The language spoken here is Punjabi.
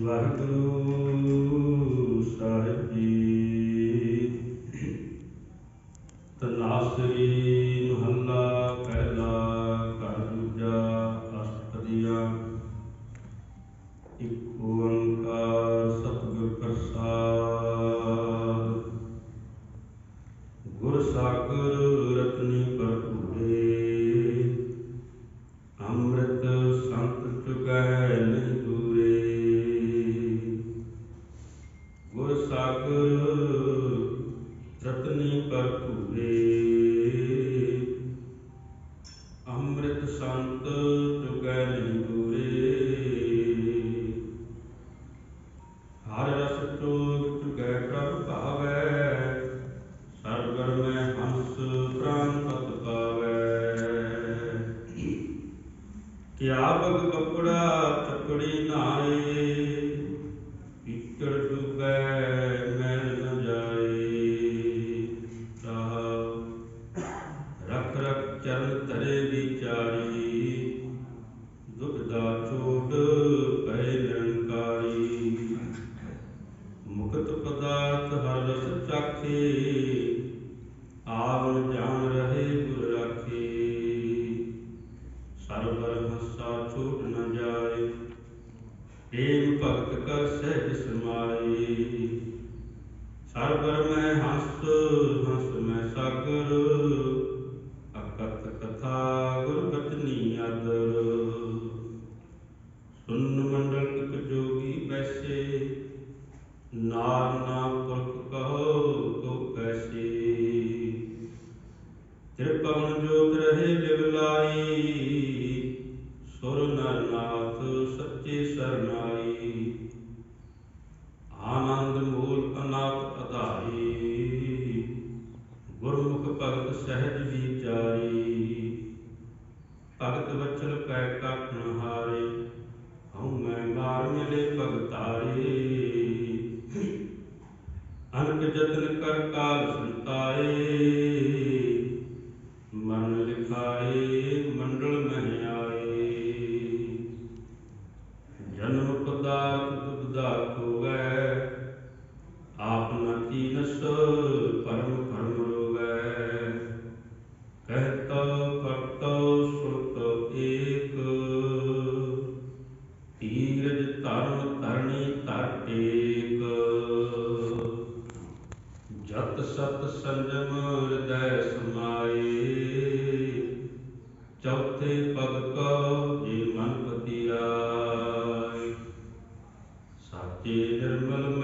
ਵਾਹਿਗੁਰੂ ਸਾਹਿਬ ਜੀ ਗੁਰ ਸਾਗਰ ਰਤਨੀ ਭਰਪੂਰੇ ਅੰਮ੍ਰਿਤ ਸੰਤ ਚੁਕੈ ਨਹੀਂ ਦੂਰੇ। ਹਰ ਰਸ ਚੋਗ ਚੁਕੈ ਪ੍ਰਭ ਭਾਵੈ। ਸਰਗਰ ਮੈਂ ਹੰਸ ਪ੍ਰਾਨ ਪਤ ਪਾਵੈ। ਕਿਆ ਬਗ ਕਪੜਾ ਚੱਪੜੀ ਨਾਏ ਪ੍ਰੇਮ ਭਗਤ ਕਰ ਸਹਿਜ ਸਮਾਏ ਸਰਬਰ ਮੈਂ ਹੰਸ ਹੰਸ ਮੈਂ ਸਾਗਰ ਅਕਤ ਕਥਾ ਗੁਰ ਬਚਨੀ ਆਦਰ। ਸੁਨ ਮੰਡਲ ਇਕ ਜੋਗੀ ਬੈਸੇ ਨਾਰ ਨਾ ਪੁਰਖ ਕਹੋ ਤੋ ਕੈਸੇ ਤ੍ਰਿਪਵਨ ਭਗਤ ਸਹਿਜ ਵਿਚਾਰੀ ਭਗਤ ਵਚਨ ਪੈ ਕਾਖਣ ਹਾਰੇ, ਹਉ ਮੈਂ ਮਾਰ ਮਿਲੇ ਭਗਤਾਰੇ ਅਨਕ ਜਤਨ ਕਰ ਕਾਲ ਸੰਤਾਏ, ਮਨ ਲਿਖਾਏ ਮੰਡਲ ਮਹਿ ਆਏ ਜਨਮ ਪਦਾਰਥ ਦੁਬਦਾ ਕੋਵੈ ਆਪ ਨ ਤੀਨਸ ਕਹਿਤਾ ਕਰਤਾ ਸੁਰਤ ਏਕ। ਧੀਰਜ ਧਰਮ ਧਰਣੀ ਧਰ ਟੇਕ ਜਤ ਸਤ ਸੰਜਮ ਹਿਰਦੈ ਸਮਾਏ। ਚੌਥੇ ਪਦ ਕਉ ਜੇ ਮਨ ਪਤੀਆਏ। ਸਾਚੇ ਨਿਰਮਲ